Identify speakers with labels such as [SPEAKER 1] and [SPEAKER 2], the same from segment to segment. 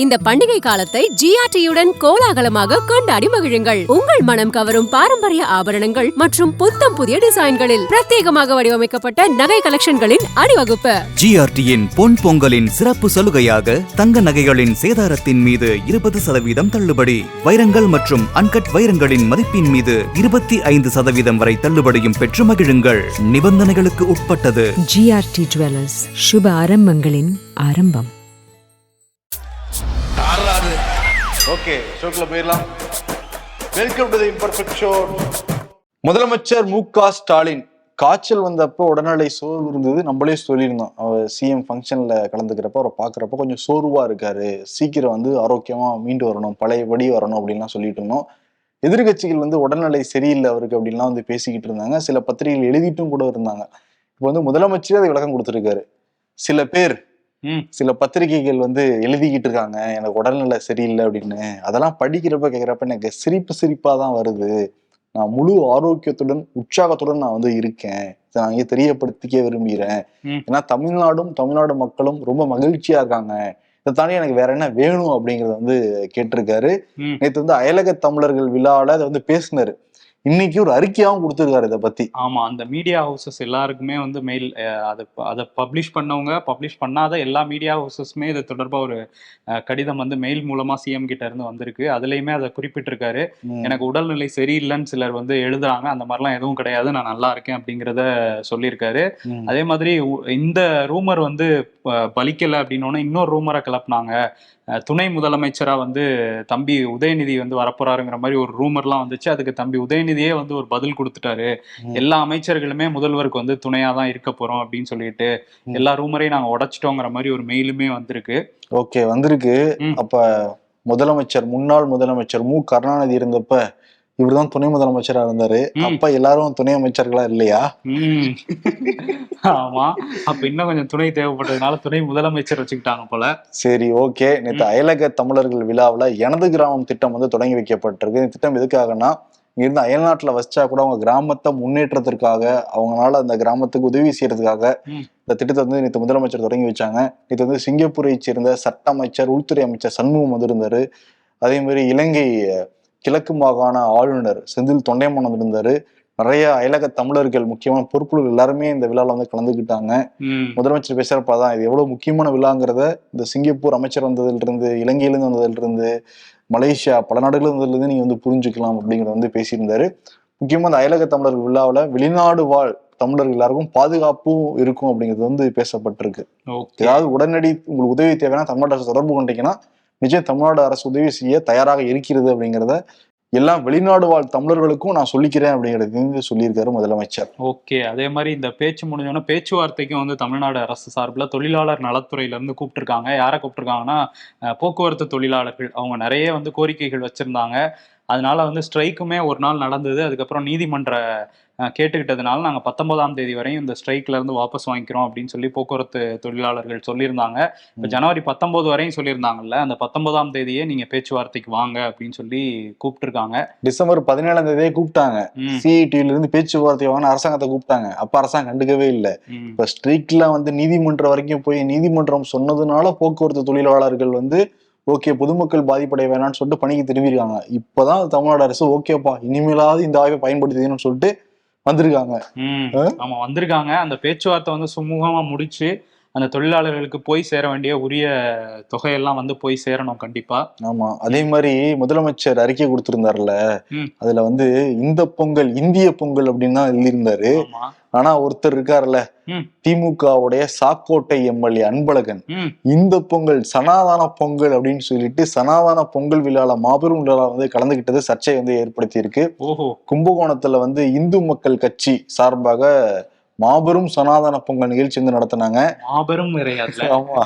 [SPEAKER 1] இந்த பண்டிகை காலத்தை ஜிஆர்டியுடன் கோலாகலமாக கொண்டாடி மகிழுங்கள். உங்கள் மனம் கவரும் பாரம்பரிய ஆபரணங்கள் மற்றும் புத்தம் புதிய டிசைன்களில் பிரத்யேகமாக வடிவமைக்கப்பட்ட நகை கலெக்ஷன்களின் அணிவகுப்பு.
[SPEAKER 2] ஜிஆர்டியின் பொன் பொங்கலின் சிறப்பு சலுகையாக தங்க நகைகளின் சேதாரத்தின் மீது இருபது சதவீதம் தள்ளுபடி. வைரங்கள் மற்றும் அன்கட் வைரங்களின் மதிப்பின் மீது இருபத்தி ஐந்து சதவீதம் வரை தள்ளுபடியும் பெற்று மகிழுங்கள். நிபந்தனைகளுக்கு உட்பட்டது.
[SPEAKER 3] ஜிஆர்டி ஜுவல்லர்ஸ் சுப ஆரம்பங்களின் ஆரம்பம்.
[SPEAKER 4] ஓகே ஷோக்குள்ள போயிடலாம். Welcome to the imperfect show முதலமைச்சர் மு க ஸ்டாலின் காய்ச்சல் வந்தப்போ உடல்நிலை சோர்வு இருந்தது. நம்மளே சொல்லியிருந்தோம். அவர் சிஎம் ஃபங்க்ஷனில் கலந்துக்கிறப்ப அவரை பார்க்குறப்ப கொஞ்சம் சோர்வாக இருக்காரு. சீக்கிரம் வந்து ஆரோக்கியமாக மீண்டு வரணும் பழையபடி வரணும் அப்படின்லாம் சொல்லிட்டு இருந்தோம். எதிர்கட்சிகள் வந்து உடல்நிலை சரியில்லை அவருக்கு அப்படின்லாம் வந்து பேசிக்கிட்டு இருந்தாங்க. சில பத்திரிகைகள் எழுதிட்டும் கூட இருந்தாங்க. இப்போ வந்து முதலமைச்சரே அதை விளக்கம் கொடுத்துருக்காரு. சில பேர் சில பத்திரிகைகள் வந்து எழுதிக்கிட்டு இருக்காங்க எனக்கு உடல்நிலை சரியில்லை அப்படின்னு. அதெல்லாம் படிக்கிறப்ப கேட்குறப்ப எனக்கு சிரிப்பு சிரிப்பா தான் வருது. நான் முழு ஆரோக்கியத்துடன் உற்சாகத்துடன் நான் வந்து இருக்கேன். இதை நான் இங்கே தெரியப்படுத்திக்க விரும்புகிறேன். ஏன்னா தமிழ்நாடும் தமிழ்நாடு மக்களும் ரொம்ப மகிழ்ச்சியா இருக்காங்க. இதை தாண்டி எனக்கு வேற என்ன வேணும் அப்படிங்கறத வந்து கேட்டிருக்காரு. நேற்று வந்து அயலக தமிழர்கள் விழாவில் அதை வந்து பேசினாரு. இன்னைக்கு ஒரு அறிக்கையாவும் கொடுத்திருக்காரு இதை பத்தி.
[SPEAKER 5] ஆமா அந்த மீடியா ஹவுசஸ் எல்லாருக்குமே வந்து மெயில் அதை அதை பப்ளிஷ் பண்ணவங்க பப்ளிஷ் பண்ணாத எல்லா மீடியா ஹவுசஸ்மே இது தொடர்பா ஒரு கடிதம் வந்து மெயில் மூலமா சிஎம் கிட்ட இருந்து வந்திருக்கு. அதுலயுமே அதை குறிப்பிட்டிருக்காரு. எனக்கு உடல்நிலை சரியில்லைன்னு சிலர் வந்து எழுதுறாங்க. அந்த மாதிரிலாம் எதுவும் கிடையாது. நான் நல்லா இருக்கேன் அப்படிங்கிறத சொல்லியிருக்காரு. அதே மாதிரி இந்த ரூமர் வந்து பலிக்கல அப்படின்னோடனே இன்னொரு ரூமரை கிளப்புனாங்க. துணை முதலமைச்சரா வந்து தம்பி உதயநிதி வந்து வரப்போறாருங்கிற மாதிரி ஒரு ரூமர்லாம் வந்துச்சு அதுக்கு தம்பி உதயநிதியே வந்து ஒரு பதில் கொடுத்துட்டாரு. எல்லா அமைச்சர்களுமே முதல்வருக்கு வந்து துணையா தான் இருக்க போறோம் அப்படின்னு சொல்லிட்டு. எல்லா ரூமரையும் நாங்க உடைச்சிட்டோங்கிற மாதிரி ஒரு மெயிலுமே வந்திருக்கு
[SPEAKER 4] ஓகே வந்திருக்கு. அப்ப முதலமைச்சர் முன்னாள் முதலமைச்சர் மு கருணாநிதி இருந்தப்ப இவர்தான் துணை முதலமைச்சரா இருந்தாரு. அப்ப எல்லாரும் துணை அமைச்சர்களா இல்லையா?
[SPEAKER 5] ஆமா. அப்ப இன்னும் கொஞ்சம் துணை தேவைப்பட்டதுனால துணை முதலமைச்சர் வச்சுக்கிட்டாங்க போல.
[SPEAKER 4] சரி ஓகே. நேற்று அயலக தமிழர்கள் விழாவுல எனது கிராமம் திட்டம் வந்து தொடங்கி வைக்கப்பட்டிருக்கு. இந்த திட்டம் எதுக்காகனா இங்கிருந்து அயல்நாட்டுல வச்சா கூட அவங்க கிராமத்தை முன்னேற்றத்திற்காக அவங்களால அந்த கிராமத்துக்கு உதவி செய்யறதுக்காக. இந்த திட்டத்தை வந்து நேற்று முதலமைச்சர் தொடங்கி வச்சாங்க. நேற்று வந்து சிங்கப்பூரை சேர்ந்த சட்ட அமைச்சர் உள்துறை அமைச்சர் சண்முகம் வந்திருந்தாரு. அதே மாதிரி இலங்கை கிழக்கு மாகாண ஆளுநர் செந்தில் தொண்டைமான் வந்திருந்தாரு நிறைய அயலக தமிழர்கள் முக்கியமான பொறுப்புகள் எல்லாருமே இந்த விழாவில் வந்து கலந்துக்கிட்டாங்க
[SPEAKER 5] உம்
[SPEAKER 4] முதலமைச்சர் பேசுறப்ப தான் இது எவ்வளவு முக்கியமான விழாங்கிறத இந்த சிங்கப்பூர் அமைச்சர் வந்ததுல இருந்து இலங்கையிலிருந்து வந்ததுல இருந்து மலேசியா பல நாடுகள் வந்ததுல இருந்து நீங்க வந்து புரிஞ்சுக்கலாம் அப்படிங்கறத வந்து பேசியிருந்தாரு. முக்கியமா இந்த அயலக தமிழர்கள் விழாவுல வெளிநாடு வாழ் தமிழர்கள் எல்லாருக்கும் பாதுகாப்பும் இருக்கும் அப்படிங்கிறது வந்து பேசப்பட்டிருக்கு. ஏதாவது உடனடி உங்களுக்கு உதவி தேவைன்னா தமிழ்நாடு அரசு தொடர்பு கொண்டீங்கன்னா நிச்சயம் தமிழ்நாடு அரசு உதவி செய்ய தயாராக இருக்கிறது அப்படிங்கிறத எல்லாம் வெளிநாடு வாழ் தமிழர்களுக்கும் நான் சொல்லிக்கிறேன் அப்படிங்கிறது சொல்லியிருக்காரு முதலமைச்சர்.
[SPEAKER 5] ஓகே அதே மாதிரி இந்த பேச்சு முடிஞ்சோன்னா பேச்சுவார்த்தைக்கும் வந்து தமிழ்நாடு அரசு சார்பில் தொழிலாளர் நலத்துறையில இருந்து கூப்பிட்டுருக்காங்க. யாரை கூப்பிட்டுருக்காங்கன்னா போக்குவரத்து தொழிலாளர்கள். அவங்க நிறைய வந்து கோரிக்கைகள் வச்சிருந்தாங்க. அதனால வந்து ஸ்ட்ரைக்குமே ஒரு நாள் நடந்தது. அதுக்கப்புறம் நீதிமன்ற கேட்டுக்கிட்டதுனால நாங்கள் பத்தொன்பதாம் தேதி வரையும் இந்த ஸ்ட்ரைக்ல இருந்து வாபஸ் வாங்கிக்கிறோம் அப்படின்னு சொல்லி போக்குவரத்து தொழிலாளர்கள் சொல்லியிருந்தாங்க. இப்போ. ஜனவரி பத்தொன்பது வரையும் சொல்லியிருந்தாங்கல்ல அந்த பத்தொன்பதாம் தேதியே நீங்க பேச்சுவார்த்தைக்கு வாங்க அப்படின்னு சொல்லி கூப்பிட்டுருக்காங்க.
[SPEAKER 4] டிசம்பர் பதினேழாம் தேதியே கூப்பிட்டாங்க. சிஐடியில இருந்து பேச்சுவார்த்தை வாங்க அரசாங்கத்தை கூப்பிட்டாங்க. அப்ப அரசாங்கம் கண்டுக்கவே இல்லை. இப்ப ஸ்ட்ரீட்ல வந்து நீதிமன்றம் வரைக்கும் போய் நீதிமன்றம் சொன்னதுனால போக்குவரத்து தொழிலாளர்கள் வந்து ஓகே பொதுமக்கள் பாதிப்படைய வேணாம்னு சொல்லிட்டு பணிக்கு திரும்பியிருக்காங்க. இப்பதான் தமிழ்நாடு அரசு ஓகேப்பா இனிமேலாவது இந்த ஆய்வை பயன்படுத்திக்கணும்னு சொல்லிட்டு வந்திருக்காங்க?
[SPEAKER 5] ஆமா வந்திருக்காங்க. அந்த பேச்சுவார்த்தை வந்து சுமூகமா முடிச்சு அந்த தொழிலாளர்களுக்கு போய் சேர வேண்டிய உரிய தொகையெல்லாம் வந்து போய் சேரணும் கண்டிப்பா.
[SPEAKER 4] ஆமா. அதே மாதிரி முதலமைச்சர் அறிக்கை கொடுத்திருந்தாருல. அதுல வந்து இந்த பொங்கல் இந்திய பொங்கல் அப்படின்னு தான் எழுதியிருந்தாரு. ஆனா ஒருத்தர் இருக்காருல்ல. திமுகவுடைய சாக்கோட்டை எம்எல்ஏ அன்பழகன். இந்த பொங்கல் சனாதன பொங்கல் அப்படின்னு சொல்லிட்டு சனாதன பொங்கல் விழால மாபெரும் விழால வந்து கலந்துகிட்டது சர்ச்சை வந்து ஏற்படுத்தி இருக்கு கும்பகோணத்துல வந்து இந்து மக்கள் கட்சி சார்பாக மாபெரும் சனாதன பொங்கல் நிகழ்ச்சி வந்து நடத்தினாங்க.
[SPEAKER 5] மாபெரும்
[SPEAKER 4] ஆமா.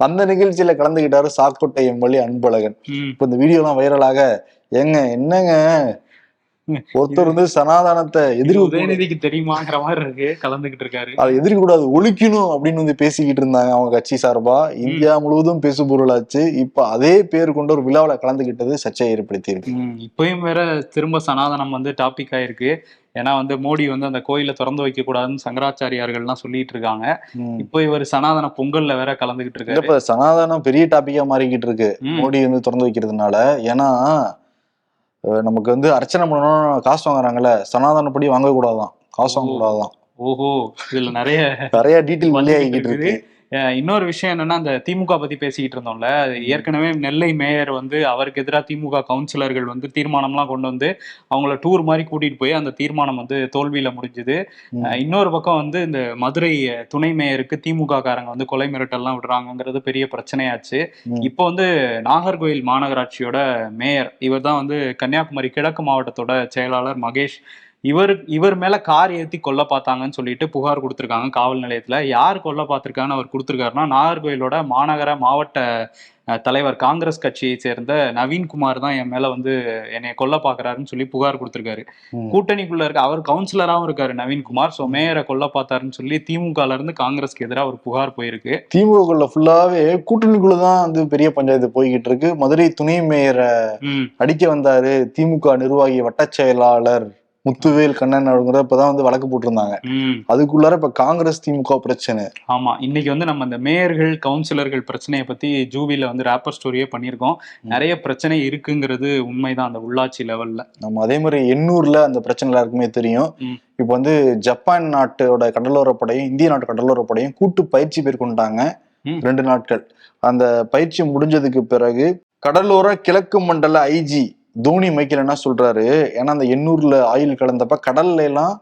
[SPEAKER 4] அந்த நிகழ்ச்சியில கலந்துகிட்டாரு சாக்கோட்டை எம்எல்ஏ அன்பழகன். இப்ப இந்த வீடியோ எல்லாம் வைரலாக ஏங்க என்னங்க? ஒருத்தர் வந்து சனாதனத்தை எதிர்க்க
[SPEAKER 5] உதயநிதிக்கு தெரியுமாங்கிற மாதிரி இருக்கு. கலந்துகிட்டு இருக்காரு.
[SPEAKER 4] அதை எதிர்க்க கூடாது ஒழிக்கணும் அப்படின்னு வந்து பேசிக்கிட்டு இருந்தாங்க அவங்க கட்சி சார்பா. இந்தியா முழுவதும் பேசு பொருளாச்சு. இப்ப அதே பேர் கொண்ட ஒரு விழாவில கலந்துகிட்டது சர்ச்சையை ஏற்படுத்தி இருக்கு
[SPEAKER 5] இப்பயும் வேற திரும்ப சனாதனம் வந்து டாபிக் ஆயிருக்கு. ஏன்னா வந்து மோடி வந்து அந்த கோயிலை திறந்து வைக்க கூடாதுன்னு சங்கராச்சாரியார்கள்லாம் சொல்லிட்டு இருக்காங்க. இப்போ இவர் சனாதன பொங்கல்ல வேற கலந்துகிட்டு இருக்காரு.
[SPEAKER 4] இல்லப்ப சனாதனம் பெரிய டாபிக்கா மாறிக்கிட்டு இருக்கு. மோடி வந்து திறந்து வைக்கிறதுனால. ஏன்னா நமக்கு வந்து அர்ச்சனை பண்ணணும் காசு வாங்குறாங்கல்ல சனாதனப்படி வாங்க கூடாதான் காசு வாங்க கூடாதான்
[SPEAKER 5] ஓஹோ. இதுல நிறைய
[SPEAKER 4] நிறைய டீட்டெயில் மல்லி ஆகிக்கிட்டு இருக்கு
[SPEAKER 5] இன்னொரு விஷயம் என்னன்னா அந்த திமுக பத்தி பேசிக்கிட்டு இருந்தோம்ல ஏற்கனவே நெல்லை மேயர் வந்து அவருக்கு எதிராக திமுக கவுன்சிலர்கள் வந்து தீர்மானம்லாம் கொண்டு வந்து அவங்கள டூர் மாதிரி கூட்டிட்டு போய் அந்த தீர்மானம் வந்து தோல்வியில முடிஞ்சுது. இன்னொரு பக்கம் வந்து இந்த மதுரை துணை மேயருக்கு திமுக காரங்க வந்து கொலை மிரட்டல்லாம் விடுறாங்கங்கிறது பெரிய பிரச்சனையாச்சு. இப்போ வந்து நாகர்கோயில் மாநகராட்சியோட மேயர் இவர் தான் வந்து கன்னியாகுமரி கிழக்கு மாவட்டத்தோட செயலாளர் மகேஷ் இவர் இவர் மேல கார் ஏத்தி கொல்ல பார்த்தாங்கன்னு சொல்லிட்டு புகார் கொடுத்திருக்காங்க காவல் நிலையத்துல. யார் கொல்ல பார்த்திருக்கான்னு அவர் கொடுத்திருக்காருன்னா நாகர்கோயிலோட மாநகர மாவட்ட தலைவர் காங்கிரஸ் கட்சியை சேர்ந்த நவீன்குமார் தான் என் மேல வந்து என்னை கொல்ல பாக்குறாருன்னு சொல்லி புகார் கொடுத்திருக்காரு. கூட்டணிக்குள்ள இருக்க அவர் கவுன்சிலராகவும் இருக்காரு நவீன்குமார் சோ மேயரை கொல்ல பார்த்தாருன்னு சொல்லி திமுகல இருந்து காங்கிரஸ்க்கு எதிராக ஒரு புகார் போயிருக்கு.
[SPEAKER 4] திமுகக்குள்ள ஃபுல்லாவே கூட்டணிக்குள்ளதான் வந்து பெரிய பஞ்சாயத்து போய்கிட்டு இருக்கு. மதுரை துணை மேயரை அடிக்க வந்தாரு திமுக நிர்வாகி வட்டச் செயலாளர் முத்துவேல் கண்ணன் அப்படிங்கிற இப்பதான் வந்து வழக்கு போட்டிருந்தாங்க. அதுக்குள்ளார இப்ப காங்கிரஸ் திமுக பிரச்சனை.
[SPEAKER 5] ஆமா இன்னைக்கு வந்து நம்ம இந்த மேயர்கள் கவுன்சிலர்கள் பிரச்சனையை பத்தி ஜூவில வந்து ரேப்பர் ஸ்டோரியே பண்ணியிருக்கோம். நிறைய பிரச்சனை இருக்குங்கிறது உண்மைதான் அந்த உள்ளாட்சி லெவல்ல
[SPEAKER 4] நம்ம அதே மாதிரி எண்ணூர்ல அந்த பிரச்சனை எல்லாருக்குமே தெரியும். இப்போ வந்து ஜப்பான் நாட்டோட கடலோரப்படையும் இந்திய நாட்டு கடலோரப்படையும் கூட்டு பயிற்சி மேற்கொண்டாங்க. ரெண்டு நாட்கள். அந்த பயிற்சி முடிஞ்சதுக்கு பிறகு கடலோர கிழக்கு மண்டல ஐஜி தோனி மைக்கேல் என்ன சொல்றாரு? ஏன்னா அந்த எண்ணூர்ல ஆயில் கலந்தப்ப கடல்ல எல்லாம்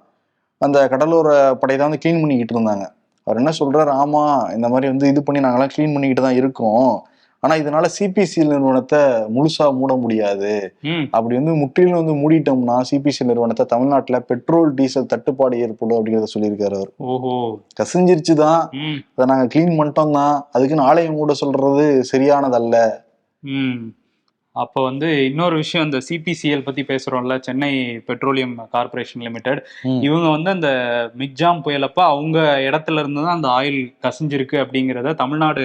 [SPEAKER 4] அந்த கடலோர படை தான் வந்து க்ளீன் பண்ணிக்கிட்டு இருந்தாங்க. அவர் என்ன சொல்றாரு? ஆமா இந்த மாதிரி வந்து இது பண்ணி நாங்கெல்லாம் க்ளீன் பண்ணிக்கிட்டு தான் இருக்கோம். ஆனா இதனால சிபிசி நிறுவனத்தை முழுசா மூட முடியாது. அப்படி வந்து முற்றிலும் வந்து மூடிட்டோம்னா சிபிசி நிறுவனத்தை தமிழ்நாட்டுல பெட்ரோல் டீசல் தட்டுப்பாடு ஏற்படும் அப்படிங்கிறத சொல்லியிருக்காரு அவர்.
[SPEAKER 5] ஓஹோ.
[SPEAKER 4] கசிஞ்சிருச்சு தான்.
[SPEAKER 5] ம்.
[SPEAKER 4] அதை நாங்க க்ளீன் பண்ணிட்டோம் தான். அதுக்குன்னு ஆலயம் மூட சொல்றது சரியானதல்ல.
[SPEAKER 5] அப்போ வந்து இன்னொரு விஷயம் இந்த சிபிசிஎல் பத்தி பேசுறோம்ல சென்னை பெட்ரோலியம் கார்ப்பரேஷன் லிமிடெட். இவங்க வந்து அந்த மிக்ஜாம் புயலப்ப அவங்க இடத்துல இருந்து தான் அந்த ஆயில் கசிஞ்சிருக்கு அப்படிங்கிறத தமிழ்நாடு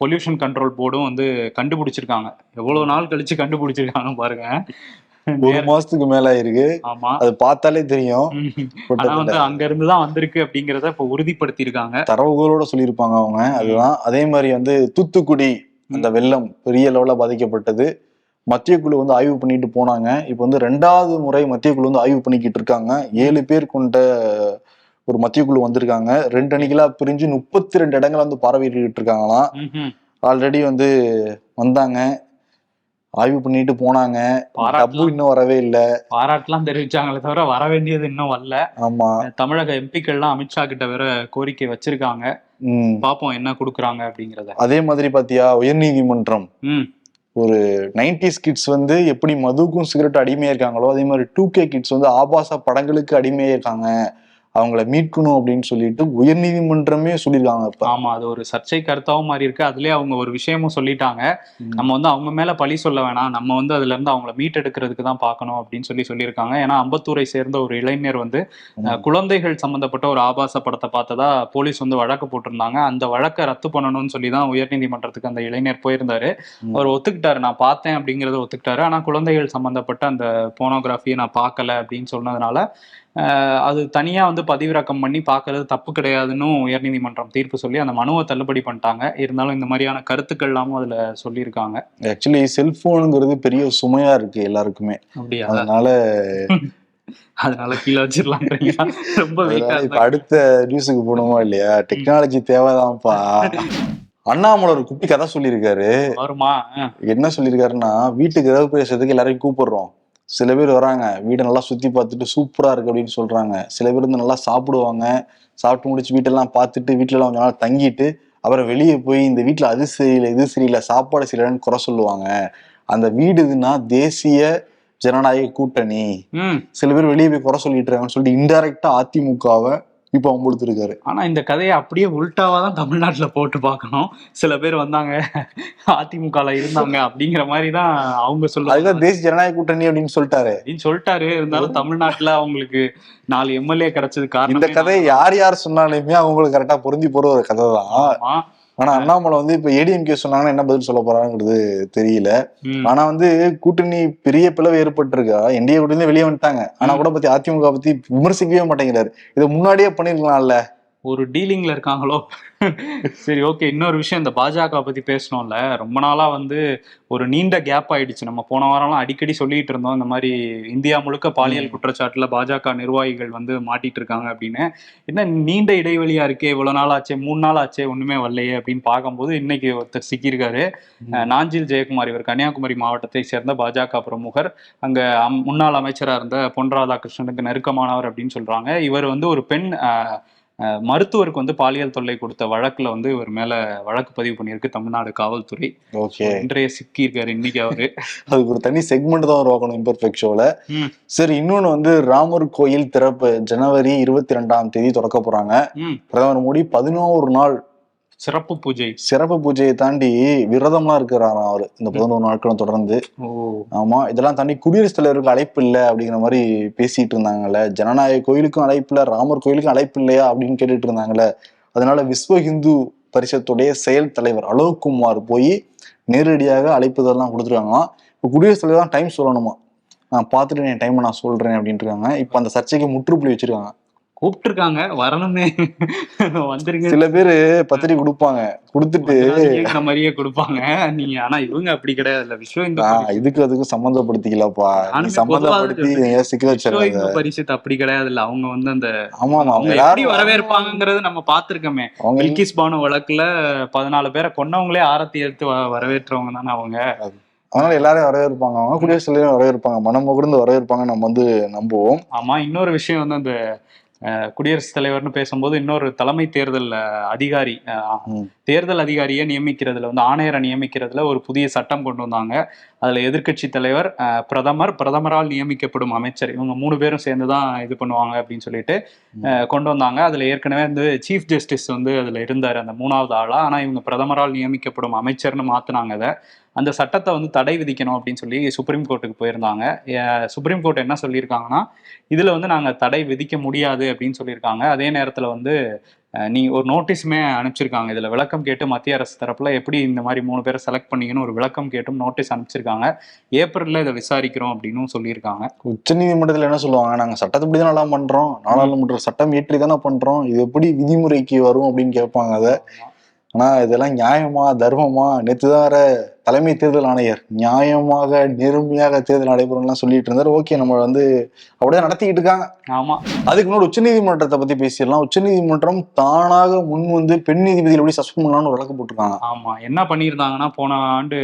[SPEAKER 5] பொல்யூஷன் கண்ட்ரோல் போர்டும் வந்து கண்டுபிடிச்சிருக்காங்க. எவ்வளவு நாள் கழிச்சு கண்டுபிடிச்சிருக்காங்க பாருங்க.
[SPEAKER 4] ஒரு மாசத்துக்கு மேல இருக்கு
[SPEAKER 5] ஆமா.
[SPEAKER 4] அது பார்த்தாலே தெரியும்.
[SPEAKER 5] ஆனா வந்து அங்க இருந்து தான் வந்திருக்கு அப்படிங்கறத இப்ப உறுதிப்படுத்தி இருக்காங்க
[SPEAKER 4] தரவுகளோட சொல்லியிருப்பாங்க அவங்க. அதுதான். அதே மாதிரி வந்து தூத்துக்குடி அந்த வெள்ளம் பெரிய லெவல்ல பாதிக்கப்பட்டது. மத்திய குழு வந்து ஆய்வு பண்ணிட்டு போனாங்க. இப்போ வந்து ரெண்டாவது முறை மத்திய குழு வந்து ஆய்வு பண்ணிக்கிட்டு இருக்காங்க. ஏழு பேர் கொண்ட ஒரு மத்திய குழு வந்திருக்காங்க. ரெண்டு அணிகளா பிரிஞ்சு முப்பத்தி ரெண்டு இடங்களை வந்து பார்வையிட்டு இருக்காங்களாம். ஆல்ரெடி வந்து வந்தாங்க. ஆய்வு பண்ணிட்டு போனாங்க. டப்பு இன்னும் வரவே இல்லை.
[SPEAKER 5] பாராட்டுலாம் தெரிவிச்சாங்களே தவிர வர வேண்டியது இன்னும் வரல.
[SPEAKER 4] ஆமா.
[SPEAKER 5] தமிழக எம்பிக்கள்லாம் அமித்ஷா கிட்ட வேற கோரிக்கை வச்சிருக்காங்க. பாப்போம் என்ன கொடுக்குறாங்க அப்படிங்கறத.
[SPEAKER 4] அதே மாதிரி பாத்தியா உயர்நீதிமன்றம்.
[SPEAKER 5] ஒரு
[SPEAKER 4] நைன்டிஸ் கிட்ஸ் வந்து எப்படி மதுக்கும் சிகரெட் அடிமையாக இருக்காங்களோ அதே மாதிரி டூ கே கிட்ஸ் வந்து ஆபாச படங்களுக்கு அடிமையாக இருக்காங்க. அவங்கள மீட்கணும் அப்படின்னு சொல்லிட்டு உயர்நீதிமன்றமே சொல்லியிருக்காங்க இப்ப
[SPEAKER 5] ஆமா அது ஒரு சர்ச்சை கருத்தாவும் மாறி இருக்கு. அதுலயே அவங்க ஒரு விஷயமும் சொல்லிட்டாங்க. நம்ம வந்து அவங்க மேல பழி சொல்ல வேணாம். நம்ம வந்து அதுல இருந்து அவங்கள மீட்டெடுக்கிறதுக்கு தான் பார்க்கணும் அப்படின்னு சொல்லி சொல்லியிருக்காங்க. ஏன்னா அம்பத்தூரை சேர்ந்த ஒரு இளைஞர் வந்து குழந்தைகள் சம்பந்தப்பட்ட ஒரு ஆபாச படத்தை பார்த்ததா போலீஸ் வந்து வழக்கு போட்டிருந்தாங்க. அந்த வழக்கை ரத்து பண்ணணும்னு சொல்லி தான் உயர்நீதிமன்றத்துக்கு அந்த இளைஞர் போயிருந்தாரு. அவர் ஒத்துக்கிட்டாரு. நான் பார்த்தேன் அப்படிங்கறத ஒத்துக்கிட்டாரு. ஆனா குழந்தைகள் சம்பந்தப்பட்ட அந்த போனோகிராஃபியை நான் பார்க்கல அப்படின்னு சொன்னதுனால அது தனியா வந்து பதிவிறக்கம் பண்ணி பார்க்கறது தப்பு கிடையாதுன்னு உயர்நீதிமன்றம் தீர்ப்பு சொல்லி அந்த மனுவை தள்ளுபடி பண்ணிட்டாங்க. இருந்தாலும் இந்த மாதிரியான கருத்துக்கள் எல்லாமும் அதுல சொல்லியிருக்காங்க.
[SPEAKER 4] ஆக்சுவலி செல்போனுங்கிறது பெரிய சுமையா இருக்கு எல்லாருக்குமே.
[SPEAKER 5] அப்படியா?
[SPEAKER 4] அதனால
[SPEAKER 5] அதனால கீழே வச்சிடலான்றீங்களா ரொம்ப
[SPEAKER 4] அடுத்த நியூஸுக்கு போகணுமா இல்லையா? டெக்னாலஜி தேவைதான்ப்பா. அண்ணாமலை ஒரு குட்டி கதை சொல்லியிருக்காரு.
[SPEAKER 5] வருமா?
[SPEAKER 4] என்ன சொல்லியிருக்காருன்னா வீட்டுக்கு ஏதாவது பேசுறதுக்கு எல்லாரையும் கூப்பிடுறோம். சில பேர் வராங்க வீடை நல்லா சுத்தி பார்த்துட்டு சூப்பரா இருக்கு அப்படின்னு சொல்றாங்க. சில பேர் வந்து நல்லா சாப்பிடுவாங்க. சாப்பிட்டு முடிச்சு வீட்டெல்லாம் பார்த்துட்டு வீட்டுல எல்லாம் கொஞ்ச நாள் தங்கிட்டு அப்புறம் வெளியே போய் இந்த வீட்டுல அது சரியில்லை இது சரியில்லை சாப்பாடு சரியில்லைன்னு குறை சொல்லுவாங்க. அந்த வீடு இதுன்னா தேசிய ஜனநாயக கூட்டணி. சில பேர் வெளியே போய் குறை சொல்லிட்டு இருக்காங்கன்னு சொல்லிட்டு இன்டைரக்டா அதிமுகவை இப்ப அம்புழுத்து இருக்காரு
[SPEAKER 5] ஆனா இந்த கதையை அப்படியே உல்டாவா தான் தமிழ்நாட்டுல போட்டு பார்க்கணும். சில பேர் வந்தாங்க அதிமுகல இருந்தாங்க அப்படிங்கிற மாதிரி தான் அவங்க சொல்லுவாங்க.
[SPEAKER 4] அதுதான் தேசிய ஜனநாயக கூட்டணி அப்படின்னு சொல்லிட்டாரு.
[SPEAKER 5] அப்படின்னு சொல்லிட்டாரு. இருந்தாலும் தமிழ்நாட்டுல அவங்களுக்கு நாலு எம்எல்ஏ கிடைச்சது
[SPEAKER 4] இந்த
[SPEAKER 5] காரணம்
[SPEAKER 4] கதை யார் யார் சொன்னாலுமே அவங்களுக்கு கரெக்டா பொருந்தி போற ஒரு கதை தான் ஆனா அண்ணாமலை வந்து இப்ப ஏடிஎம்கே சொன்னாங்கன்னா என்ன பதில் சொல்ல போறாங்கிறது தெரியல. ஆனா வந்து கூட்டணி பெரிய பிளவு ஏற்பட்டிருக்கா? என்டிஏ கூட்டணி வெளியே வந்துட்டாங்க. ஆனா கூட பத்தி அதிமுக பத்தி விமர்சிக்கவே மாட்டேங்கிறாரு. இதை முன்னாடியே பண்ணிருக்கலாம்ல.
[SPEAKER 5] ஒரு டீலிங்ல இருக்காங்களோ? சரி ஓகே இன்னொரு விஷயம் இந்த பாஜக பத்தி பேசணும்ல. ரொம்ப நாளா வந்து ஒரு நீண்ட கேப் ஆயிடுச்சு. நம்ம போன வாரம்லாம் அடிக்கடி சொல்லிட்டு இருந்தோம் இந்த மாதிரி இந்தியா முழுக்க பாலியல் குற்றச்சாட்டுல பாஜக நிர்வாகிகள் வந்து மாட்டிட்டு இருக்காங்க அப்படின்னு. என்ன நீண்ட இடைவெளியா இருக்கே இவ்வளவு நாள் ஆச்சே மூணு நாள் ஆச்சே ஒண்ணுமே வரலையே அப்படின்னு பார்க்கும்போது இன்னைக்கு ஒருத்தர் சிக்கியிருக்காரு. நாஞ்சில் ஜெயக்குமார் இவர் கன்னியாகுமரி மாவட்டத்தை சேர்ந்த பாஜக பிரமுகர். அங்க முன்னாள் அமைச்சரா இருந்த பொன் ராதாகிருஷ்ணனுக்கு நெருக்கமானவர் அப்படின்னு சொல்றாங்க. இவர் வந்து ஒரு பெண் மருத்துவருக்கு வந்து பாலியல் தொல்லை கொடுத்த வழக்குல வந்து இவர் மேல வழக்கு பதிவு பண்ணியிருக்கு தமிழ்நாடு காவல்துறை.
[SPEAKER 4] ஓகே.
[SPEAKER 5] இன்றைய சிக்கி இருக்காரு இன்னைக்கு அவரு.
[SPEAKER 4] அதுக்கு ஒரு தனி செக்மெண்ட் தான் உருவாக்கணும் இம்பர்ஃபெக்ட் ஷோல. சரி இன்னொன்னு வந்து ராமர் கோயில் திறப்பு ஜனவரி இருபத்தி ரெண்டாம் தேதி திறக்க போறாங்க. பிரதமர் மோடி பதினோரு நாள்
[SPEAKER 5] சிறப்பு பூஜை.
[SPEAKER 4] சிறப்பு பூஜையை தாண்டி விரதம்லாம் இருக்கிறாராம் அவரு. இந்த பதினோரு நாட்களும் தொடர்ந்து. ஆமா இதெல்லாம் தாண்டி குடியரசுத் தலைவருக்கு அழைப்பு இல்லை அப்படிங்கிற மாதிரி பேசிட்டு இருந்தாங்கல்ல. ஜனநாயக கோயிலுக்கும் அழைப்பு இல்லை ராமர் கோயிலுக்கும் அழைப்பு இல்லையா அப்படின்னு கேட்டுட்டு இருந்தாங்கல்ல. அதனால விஸ்வ இந்து பரிஷத்துடைய செயல் தலைவர் அலோக் குமார் போய் நேரடியாக அழைப்புதெல்லாம் கொடுத்துருக்காங்களாம் இப்போ குடியரசுத் தலைவர் தான் டைம் சொல்லணுமா? நான் பார்த்துட்டு என் டைமை நான் சொல்றேன் அப்படின்ட்டு இருக்காங்க. இப்போ அந்த சர்ச்சைக்கு முற்றுப்புள்ளி வச்சிருக்காங்க.
[SPEAKER 5] கூப்பிட்டுருக்காங்க வரணுமே வந்துருங்க.
[SPEAKER 4] சில பேரு பத்திரிக்கை கொடுப்பாங்க. கொடுத்துட்டு
[SPEAKER 5] கேக்குற மாதிரியே கொடுப்பாங்க. நீங்க ஆனா இவங்க அப்படி கிடையாது இல்ல. விஸ்வ இந்து
[SPEAKER 4] இதுக்கு அதுக்கும் சம்மந்தப்படுத்திக்கலப்பா சம்மந்தப்படுத்தி
[SPEAKER 5] பொதுவா
[SPEAKER 4] ஏன் சிக்க
[SPEAKER 5] விஸ்வ
[SPEAKER 4] வச்சிடாத.
[SPEAKER 5] இந்து பரிஷத் அப்படி கிடையாது இல்ல. அவங்க வந்து அந்த
[SPEAKER 4] ஆமா
[SPEAKER 5] அவங்க எப்படி
[SPEAKER 4] எல்லாரும்
[SPEAKER 5] வரவேற்பாங்கங்கிறது நம்ம பாத்திருக்கோமே
[SPEAKER 4] அவங்க
[SPEAKER 5] பில்கிஸ் பானு வழக்குல பதினாலு பேரை கொன்னவங்களே ஆரத்தி எடுத்து வரவேற்றவங்க தானே அவங்க.
[SPEAKER 4] அதனால எல்லாரையும் வரவேற்பாங்க. அவங்க குடியரசுத் தலைவரும் வரவேற்பாங்க. மனம் முகர்ந்து வரவேற்பாங்க. நம்ம வந்து நம்புவோம்.
[SPEAKER 5] ஆமா இன்னொரு விஷயம் வந்து அந்த குடியரசுத் தலைவர்னு பேசும்போது இன்னொரு தலைமை தேர்தல் அதிகாரி. தேர்தல் அதிகாரியை நியமிக்கிறதுல வந்து ஆணையரை நியமிக்கிறதுல ஒரு புதிய சட்டம் கொண்டு வந்தாங்க. அதுல எதிர்க்கட்சி தலைவர் அஹ், பிரதமர் பிரதமரால் நியமிக்கப்படும் அமைச்சர். இவங்க மூணு பேரும் சேர்ந்து தான் இது பண்ணுவாங்க அப்படின்னு சொல்லிட்டு அஹ், கொண்டு வந்தாங்க. அதுல ஏற்கனவே வந்து சீஃப் ஜஸ்டிஸ் வந்து அதுல இருந்தார் அந்த மூணாவது ஆளா. ஆனா இவங்க பிரதமரால் நியமிக்கப்படும் அமைச்சர்னு மாத்துனாங்க அதை. அந்த சட்டத்தை வந்து தடை விதிக்கணும் அப்படின்னு சொல்லி சுப்ரீம் கோர்ட்டுக்கு போயிருந்தாங்க. சுப்ரீம் கோர்ட் என்ன சொல்லியிருக்காங்கன்னா இதுல வந்து நாங்க தடை விதிக்க முடியாது அப்படின்னு சொல்லியிருக்காங்க. அதே நேரத்துல வந்து நீ ஒரு நோட்டீஸுமே அனுப்பிச்சிருக்காங்க. இதுல விளக்கம் கேட்டு மத்திய அரசு தரப்புல எப்படி இந்த மாதிரி மூணு பேரை செலக்ட் பண்ணிக்கணும் ஒரு விளக்கம் கேட்டும் நோட்டீஸ் அனுப்பிச்சிருக்காங்க. ஏப்ரல்ல இதை விசாரிக்கிறோம் அப்படின்னும் சொல்லியிருக்காங்க.
[SPEAKER 4] உச்ச நீதிமன்றத்துல என்ன சொல்லுவாங்க நாங்க சட்டத்துப்படி தான் நல்லா பண்றோம். நாடாளுமன்ற சட்டம் இயற்றி தானே பண்றோம். இது எப்படி விதிமுறைக்கு வரும்? அப்படின்னு கேட்பாங்க அதை. ஆனா இதெல்லாம் நியாயமா தர்மமா வேற தலைமை தேர்தல் ஆணையர் நியாயமாக நேர்மையாக தேர்தல் நடைபெறும்லாம் சொல்லிட்டு இருந்தாரு. ஓகே நம்ம வந்து அப்படியே நடத்திக்கிட்டு இருக்காங்க.
[SPEAKER 5] ஆமா.
[SPEAKER 4] அதுக்கு முன்னாடி உச்சநீதிமன்றத்தை பத்தி பேசிடலாம். உச்சநீதிமன்றம் தானாக முன் வந்து பெண் நீதிபதிகள் எப்படி சஸ்பெண்ட் பண்ணலாம்னு ஒரு வழக்கு போட்டிருக்காங்க.
[SPEAKER 5] ஆமா. என்ன பண்ணியிருந்தாங்கன்னா போன ஆண்டு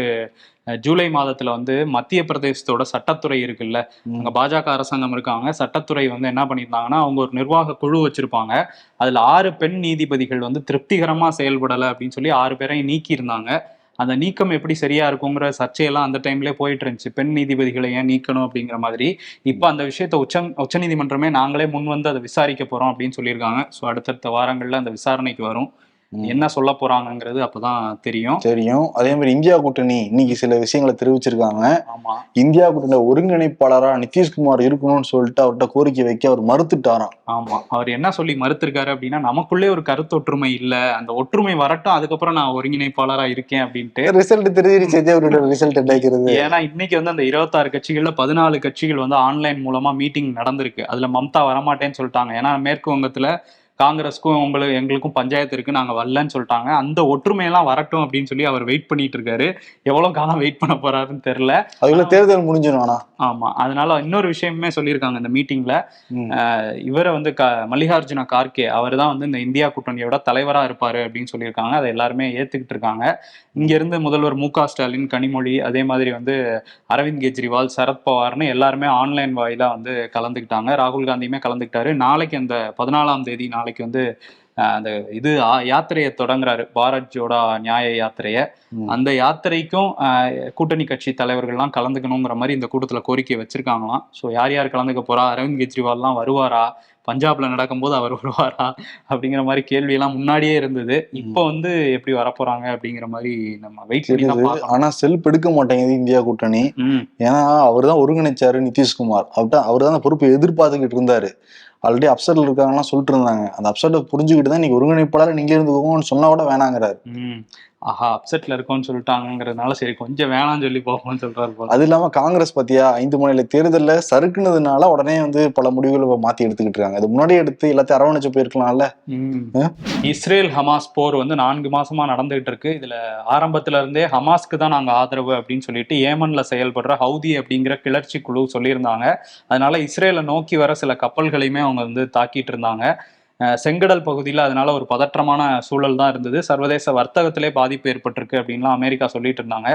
[SPEAKER 5] ஜூலை மாதத்துல வந்து மத்திய பிரதேசத்தோட சட்டத்துறை இருக்குல்ல அங்க பாஜக அரசாங்கம் இருக்காங்க. சட்டத்துறை வந்து என்ன பண்ணியிருந்தாங்கன்னா அவங்க ஒரு நிர்வாக குழு வச்சிருப்பாங்க. அதுல ஆறு பெண் நீதிபதிகள் வந்து திருப்திகரமா செயல்படலை அப்படின்னு சொல்லி ஆறு பேரையும் நீக்கி இருந்தாங்க அந்த நீக்கம் எப்படி சரியா இருக்குங்கிற சர்ச்சையெல்லாம் அந்த டைம்லயே போயிட்டு இருந்துச்சு. பெண் நீதிபதிகளை ஏன் நீக்கணும் அப்படிங்கிற மாதிரி. இப்போ அந்த விஷயத்த உச்ச உச்சநீதிமன்றமே நாங்களே முன் வந்து அதை விசாரிக்க போறோம் அப்படின்னு சொல்லியிருக்காங்க. ஸோ அடுத்தடுத்த வாரங்கள்ல அந்த விசாரணைக்கு வரும். என்ன சொல்ல போறாங்கங்கிறது அப்பதான் தெரியும்.
[SPEAKER 4] தெரியும். அதே மாதிரி இந்தியா கூட்டணி இன்னைக்கு சில விஷயங்களை தெரிவிச்சிருக்காங்க.
[SPEAKER 5] ஆமா.
[SPEAKER 4] இந்தியா கூட்டணி ஒருங்கிணைப்பாளரா நிதிஷ்குமார் இருக்கணும்னு சொல்லிட்டு அவர்கிட்ட கோரிக்கை வைக்க அவர் மறுத்துட்டாராம்.
[SPEAKER 5] ஆமா. அவர் என்ன சொல்லி மறுத்திருக்காரு அப்படின்னா நமக்குள்ளே ஒரு கருத்து ஒற்றுமை இல்ல. அந்த ஒற்றுமை வரட்டும் அதுக்கப்புறம் நான் ஒருங்கிணைப்பாளரா இருக்கேன் அப்படின்ட்டு.
[SPEAKER 4] ரிசல்ட் தெரிஞ்சிருச்சு அவரோட ரிசல்ட் என்னைக்கிறது
[SPEAKER 5] ஏன்னா இன்னைக்கு வந்து அந்த இருபத்தாறு கட்சிகள்ல பதினாலு கட்சிகள் வந்து ஆன்லைன் மூலமா மீட்டிங் நடந்திருக்கு. அதுல மம்தா வரமாட்டேன்னு சொல்லிட்டாங்க. ஏன்னா மேற்கு வங்கத்துல காங்கிரஸ்க்கும் உங்களுக்கு எங்களுக்கும் பஞ்சாயத்து இருக்கு நாங்க வரலன்னு சொல்லிட்டாங்க. அந்த ஒற்றுமையெல்லாம் வரட்டும் அப்படின்னு சொல்லி அவர் வெயிட் பண்ணிட்டு இருக்காரு. எவ்வளவு காலம் வெயிட் பண்ண போறாருன்னு தெரியல.
[SPEAKER 4] அதுக்குள்ள தேர்தல் முடிஞ்சிடும் ஆனா.
[SPEAKER 5] ஆமா. அதனால இன்னொரு விஷயமே சொல்லியிருக்காங்க இந்த மீட்டிங்ல. இவரை வந்து க மல்லிகார்ஜுன கார்கே அவர் தான் வந்து இந்த இந்தியா கூட்டணியோட தலைவரா இருப்பாரு அப்படின்னு சொல்லியிருக்காங்க. அதை எல்லாருமே ஏத்துக்கிட்டு இருக்காங்க. இங்க இருந்து முதல்வர் மு க ஸ்டாலின் கனிமொழி அதே மாதிரி வந்து அரவிந்த் கெஜ்ரிவால் சரத்பவார்னு எல்லாருமே ஆன்லைன் வாயிலா வந்து கலந்துக்கிட்டாங்க. ராகுல் காந்தியுமே கலந்துக்கிட்டாரு. நாளைக்கு அந்த பதினாலாம் தேதி நாளைக்கு வந்து அந்த இது யாத்திரையை தொடங்குறாரு. பாரத் ஜோடா நியாய யாத்திரையை. அந்த யாத்திரைக்கும் கூட்டணி கட்சி தலைவர்கள்லாம் கலந்துக்கணுங்கிற மாதிரி இந்த கூட்டத்துல கோரிக்கை வச்சிருக்காங்களாம். ஸோ யார் யார் கலந்துக்க போறா? அரவிந்த் கெஜ்ரிவால்லாம் வருவாரா? பஞ்சாப்ல நடக்கும்போது அவர் வருவாரா? அப்படிங்கிற மாதிரி கேள்வி எல்லாம் முன்னாடியே இருந்தது. இப்போ வந்து எப்படி வரப்போறாங்க அப்படிங்கிற மாதிரி நம்ம வெயிட் பண்ணி
[SPEAKER 4] ஆனா செல்ஃப் எடுக்க மாட்டேங்குது இந்தியா கூட்டணி. ஏன்னா அவர் தான் ஒருங்கிணைச்சாரு நிதிஷ்குமார். அவர்தான் அவர் தான் அந்த பொறுப்பை எதிர்பார்த்துக்கிட்டு இருந்தாரு. ஆல்ரெடி அப்செட்ல இருக்காங்கலாம் சொல்லிட்டு இருந்தாங்க. அந்த அப்செட்டை புரிஞ்சுக்கிட்டு தான் இன்னைக்கு ஒருங்கிணைப்பாளர் நீங்க இருந்துக்கோங்கன்னு சொன்னா கூட வேணாங்கிறாரு.
[SPEAKER 5] ஆஹா அப்செட்ல இருக்கோம்னு சொல்லிட்டாங்கிறதுனால சரி கொஞ்சம் வேணாம்னு சொல்லி பார்ப்போம்னு சொல்றாரு போல.
[SPEAKER 4] அது இல்லாம காங்கிரஸ் பாத்தியா ஐந்து மாநில தேர்தல்ல சறுக்குனதுனால உடனே வந்து பல முடிவுகளை மாத்தி எடுத்துக்கிட்டு இருக்காங்க. அது முன்னாடி எடுத்து எல்லாத்தையும் அரவணைச்சு போயிருக்கலாம்ல?
[SPEAKER 5] இஸ்ரேல் ஹமாஸ் போர் வந்து நான்கு மாசமா நடந்துகிட்டு இருக்கு. இதுல ஆரம்பத்துல இருந்தே ஹமாஸ்க்கு தான் நாங்க ஆதரவு அப்படின்னு சொல்லிட்டு ஏமன்ல செயல்படுற ஹவுதி அப்படிங்கிற கிளர்ச்சி குழு சொல்லியிருந்தாங்க. அதனால இஸ்ரேலை நோக்கி வர சில கப்பல்களையுமே அவங்க வந்து தாக்கிட்டு இருந்தாங்க. செங்கடல் பகுதியில் அதனால ஒரு பதற்றமான சூழல் தான் இருந்தது. சர்வதேச வர்த்தகத்திலே பாதிப்பு ஏற்பட்டிருக்கு அப்படின்லாம் அமெரிக்கா சொல்லிட்டு இருந்தாங்க.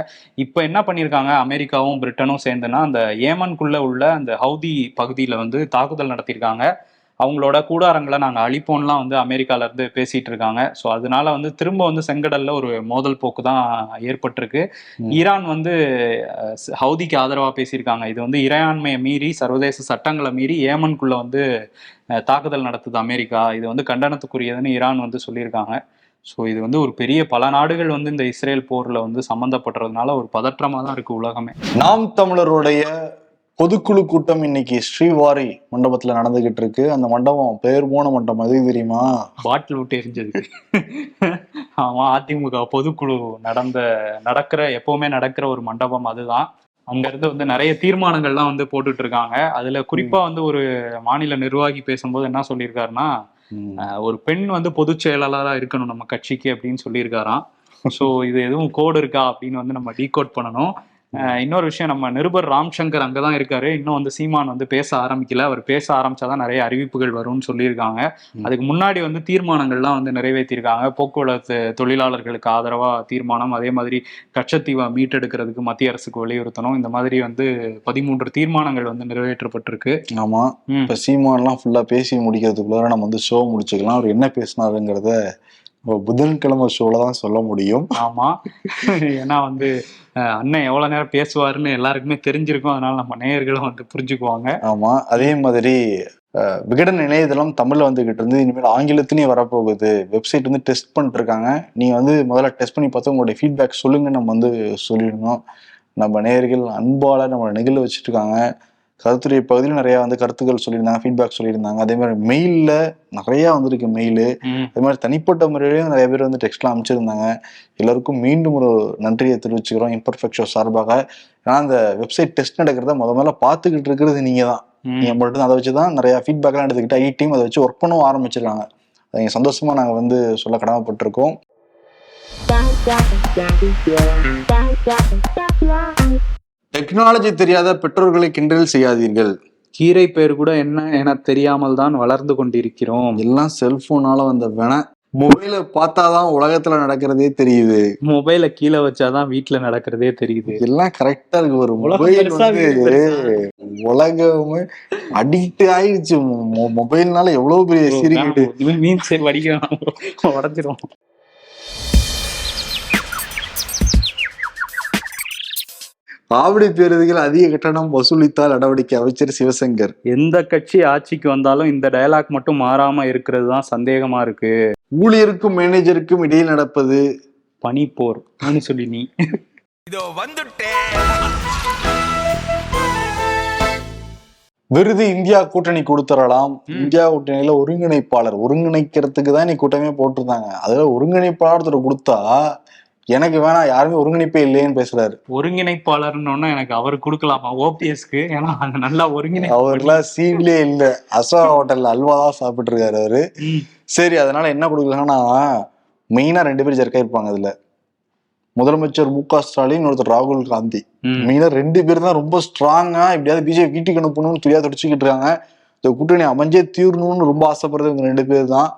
[SPEAKER 5] இப்போ என்ன பண்ணியிருக்காங்க? அமெரிக்காவும் பிரிட்டனும் சேர்ந்துன்னா அந்த ஏமனுக்குள்ள உள்ள அந்த ஹவுதி பகுதியில் வந்து தாக்குதல் நடத்தியிருக்காங்க. அவங்களோட கூடாரங்களை நாங்கள் அழிப்போம்லாம் வந்து அமெரிக்கால இருந்து பேசிட்டு இருக்காங்க. ஸோ அதனால வந்து திரும்ப வந்து செங்கடல்ல ஒரு மோதல் போக்கு தான் ஏற்பட்டிருக்கு. ஈரான் வந்து ஹவுதிக்கு ஆதரவா பேசியிருக்காங்க. இது வந்து இறையாண்மையை மீறி சர்வதேச சட்டங்களை மீறி ஏமனுக்குள்ள வந்து தாக்குதல் நடத்துது அமெரிக்கா. இது வந்து கண்டனத்துக்குரியதுன்னு ஈரான் வந்து சொல்லியிருக்காங்க. ஸோ இது வந்து ஒரு பெரிய பல நாடுகள் வந்து இந்த இஸ்ரேல் போர்ல வந்து சம்மந்தப்படுறதுனால ஒரு பதற்றமா தான் இருக்கு உலகமே.
[SPEAKER 4] நாம் தமிழருடைய பொதுக்குழு கூட்டம் இன்னைக்கு ஸ்ரீவாரி மண்டபத்துல நடந்துகிட்டு இருக்கு. அந்த மண்டபம் பேர் போன மண்டபம். எது தெரியுமா?
[SPEAKER 5] பாட்டில் விட்டு எரிஞ்சதுக்கு ஆமா அதிமுக பொதுக்குழு நடந்த நடக்கிற எப்பவுமே நடக்கிற ஒரு மண்டபம் அதுதான். அங்க இருந்து வந்து நிறைய தீர்மானங்கள்லாம் வந்து போட்டுட்டு இருக்காங்க அதுல குறிப்பா வந்து ஒரு மாநில நிர்வாகி பேசும்போது என்ன சொல்லியிருக்காருன்னா ஒரு பெண் வந்து பொதுச் செயலாளரா இருக்கணும் நம்ம கட்சிக்கு அப்படின்னு சொல்லியிருக்காராம். ஸோ இது எதுவும் கோடு இருக்கா அப்படின்னு வந்து நம்ம டீகோட் பண்ணணும். இன்னொரு விஷயம் நம்ம நிருபர் ராம்சங்கர் அங்கதான் இருக்காரு. இன்னும் வந்து சீமான் வந்து பேச ஆரம்பிக்கல. அவர் பேச ஆரம்பிச்சாதான் நிறைய அறிவிப்புகள் வரும்னு சொல்லியிருக்காங்க. அதுக்கு முன்னாடி வந்து தீர்மானங்கள்லாம் வந்து நிறைவேற்றியிருக்காங்க. போக்குவரத்து தொழிலாளர்களுக்கு ஆதரவா தீர்மானம் அதே மாதிரி கச்சத்தீவை மீட்டெடுக்கிறதுக்கு மத்திய அரசுக்கு வலியுறுத்தணும். இந்த மாதிரி வந்து பதிமூன்று தீர்மானங்கள் வந்து நிறைவேற்றப்பட்டிருக்கு.
[SPEAKER 4] ஆமா.
[SPEAKER 5] ம்.
[SPEAKER 4] இப்ப சீமான்லாம் ஃபுல்லா பேசி முடிக்கிறதுக்குள்ளார நம்ம வந்து ஷோ முடிச்சுக்கலாம். அவர் என்ன பேசினாருங்கிறத புதன்கிழமை ஷோல தான் சொல்ல முடியும்.
[SPEAKER 5] ஆமா. ஏன்னா வந்து அண்ணன் எவ்வளவு நேரம் பேசுவாருன்னு எல்லாருக்குமே தெரிஞ்சிருக்கும். அதனால நம்ம நேயர்களும் வந்து புரிஞ்சுக்குவாங்க.
[SPEAKER 4] ஆமா. அதே மாதிரி விகடன் இணையதளம் தமிழ்ல வந்துகிட்டு இருந்து இனிமேல் ஆங்கிலத்திலேயே வரப்போகுது. வெப்சைட் வந்து டெஸ்ட் பண்ணிட்டு இருக்காங்க நீங்க வந்து முதல்ல டெஸ்ட் பண்ணி பார்த்து உங்களுடைய ஃபீட்பேக் சொல்லுங்க நம்ம வந்து சொல்லியிருந்தோம். நம்ம நேயர்கள் அன்பால நம்ம நிகழ வச்சுட்டு இருக்காங்க கருத்துரை பகுதியில் நிறைய வந்து கருத்துக்கள் சொல்லியிருந்தாங்க ஃபீட்பேக் சொல்லியிருந்தாங்க. அதே மாதிரி மெயில்ல நிறைய வந்திருக்கு மெயிலு அதே மாதிரி தனிப்பட்ட முறையிலையும் நிறைய பேர் வந்து டெக்ஸ்ட்லாம் அனுப்பிச்சிருந்தாங்க. எல்லாருக்கும் மீண்டும் ஒரு நன்றியை தெரிவிச்சுக்கிறோம் இம்பர்ஃபெக்ட் ஷோ சார்பாக. ஏன்னா அந்த வெப்சைட் டெஸ்ட் நடக்கிறத முத முதல்ல பார்த்துக்கிட்டு இருக்கிறது நீங்க தான்
[SPEAKER 5] ம்.
[SPEAKER 4] நீங்க மட்டும் அதை வச்சு தான் நிறைய ஃபீட்பேக்லாம் எடுத்துக்கிட்டு ஐ டீம் அதை வச்சு ஒர்க் பண்ணவும் ஆரம்பிச்சிருக்காங்க. அதை நீங்க சந்தோஷமா நாங்க வந்து சொல்ல கடமைப்பட்டிருக்கோம். டெக்னாலஜி தெரியாத பெற்றோர்களை கிண்டல் செய்யாதீர்கள்.
[SPEAKER 5] கீரை பேர் கூட என்ன என தெரியாமல் தான் வளர்ந்து கொண்டிருக்கிறோம்.
[SPEAKER 4] எல்லாம் செல்போனால வந்த வேண மொபைலை பார்த்தாதான் உலகத்துல நடக்கிறதே தெரியுது.
[SPEAKER 5] மொபைலை கீழே வச்சாதான் வீட்டுல நடக்கிறதே தெரியுது.
[SPEAKER 4] எல்லாம் கரெக்டா இருக்கு. ஒரு மொபைல் வந்து. உலகமே அடிக்ட் ஆயிடுச்சு மொபைல்னால எவ்வளவு பெரிய
[SPEAKER 5] இவன் மீன் சரி வடிக்க உடஞ்சிரும்
[SPEAKER 4] ஆவடி பேருந்துகள் அதிக கட்டணம் வசூலித்தால் நடவடிக்கை அமைச்சர் சிவசங்கர்.
[SPEAKER 5] எந்த கட்சி ஆட்சிக்கு வந்தாலும் இந்த டயலாக் மட்டும் மாறாம இருக்கிறது தான் சந்தேகமா இருக்கு.
[SPEAKER 4] ஊழியருக்கும் மேனேஜருக்கும் இடையில் நடப்பது
[SPEAKER 5] பனிப்போர். சொல்லி நீ.
[SPEAKER 4] விருது இந்தியா கூட்டணி கொடுத்துடலாம் இந்தியா கூட்டணியில ஒருங்கிணைப்பாளர். ஒருங்கிணைக்கிறதுக்கு தான் நீ கூட்டமே போட்டிருந்தாங்க. அதுல ஒருங்கிணைப்பாளர் கொடுத்தா எனக்கு வேணாம் யாருமே ஒருங்கிணைப்பே இல்லையேன்னு பேசுறாரு.
[SPEAKER 5] ஒருங்கிணைப்பாளர்னு எனக்கு அவர் கொடுக்கலாமா? ஓபிஎஸ்க்கு? ஏன்னா அது நல்லா ஒருங்கிணை
[SPEAKER 4] அவர்லாம் சீன்லயே இல்ல. அசோகா ஹோட்டல்ல அல்வா தான் சாப்பிட்டு இருக்காரு அவரு சரி அதனால என்ன கொடுக்கலாம்னா மெயினா ரெண்டு பேரும் ஜெர்க்கா இருப்பாங்க அதுல. முதலமைச்சர் மு க ஸ்டாலின் ஒருத்தர் ராகுல் காந்தி. மெயினா ரெண்டு பேரும் தான் ரொம்ப ஸ்ட்ராங்கா எப்படியாவது பிஜேபி வீட்டுக்கு அனுப்பணும்னு துடியா துடிச்சுக்கிட்டு இருக்காங்க. இந்த கூட்டணி அமைஞ்சே தீரணும்னு ரொம்ப ஆசைப்படுறது இவங்க ரெண்டு பேர் தான்.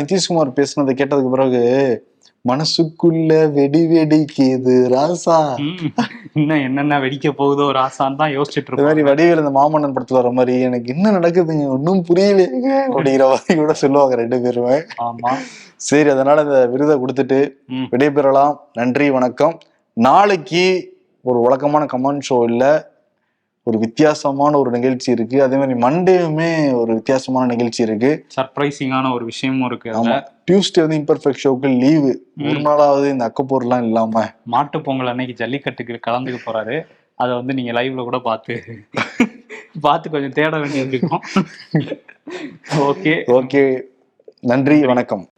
[SPEAKER 4] நிதிஷ்குமார் பேசுனதை கேட்டதுக்கு பிறகு மனசுக்குள்ள வெடி வெடிக்குது ராசா.
[SPEAKER 5] இன்னும் என்னென்ன வெடிக்க போகுதோ ஆசான் தான் யோசிச்சுட்டு
[SPEAKER 4] இந்த மாதிரி வடிவேல் இந்த மாமன்னன் படத்துல வர மாதிரி எனக்கு என்ன நடக்குதுங்க? ஒன்றும் புரியலையேங்க அப்படிங்கிற மாதிரி கூட சொல்லுவாங்க ரெண்டு பேருமே.
[SPEAKER 5] ஆமா.
[SPEAKER 4] சரி அதனால இந்த விருதை கொடுத்துட்டு. விடைபெறலாம். நன்றி வணக்கம். நாளைக்கு ஒரு வழக்கமான கமெண்ட் ஷோ இல்ல. ஒரு வித்தியாசமான ஒரு நிகழ்ச்சி இருக்கு. அதே மாதிரி மண்டேவுமே ஒரு வித்தியாசமான நிகழ்ச்சி இருக்கு.
[SPEAKER 5] சர்ப்ரைசிங்கான ஒரு விஷயமும் இருக்கு
[SPEAKER 4] ஆமா. டியூஸ்டே வந்து இம்பர்ஃபெக்ட் ஷோக்கு லீவு ஒரு நாளாவது இந்த அக்கப்போர்லாம் இல்லாம.
[SPEAKER 5] மாட்டு பொங்கல் அன்னைக்கு ஜல்லிக்கட்டுக்கு கலந்துக்க போறாரு. அதை வந்து நீங்க லைவ்ல கூட பார்த்து பார்த்து கொஞ்சம் தேட வேண்டியது இருக்கும். ஓகே
[SPEAKER 4] ஓகே நன்றி வணக்கம்.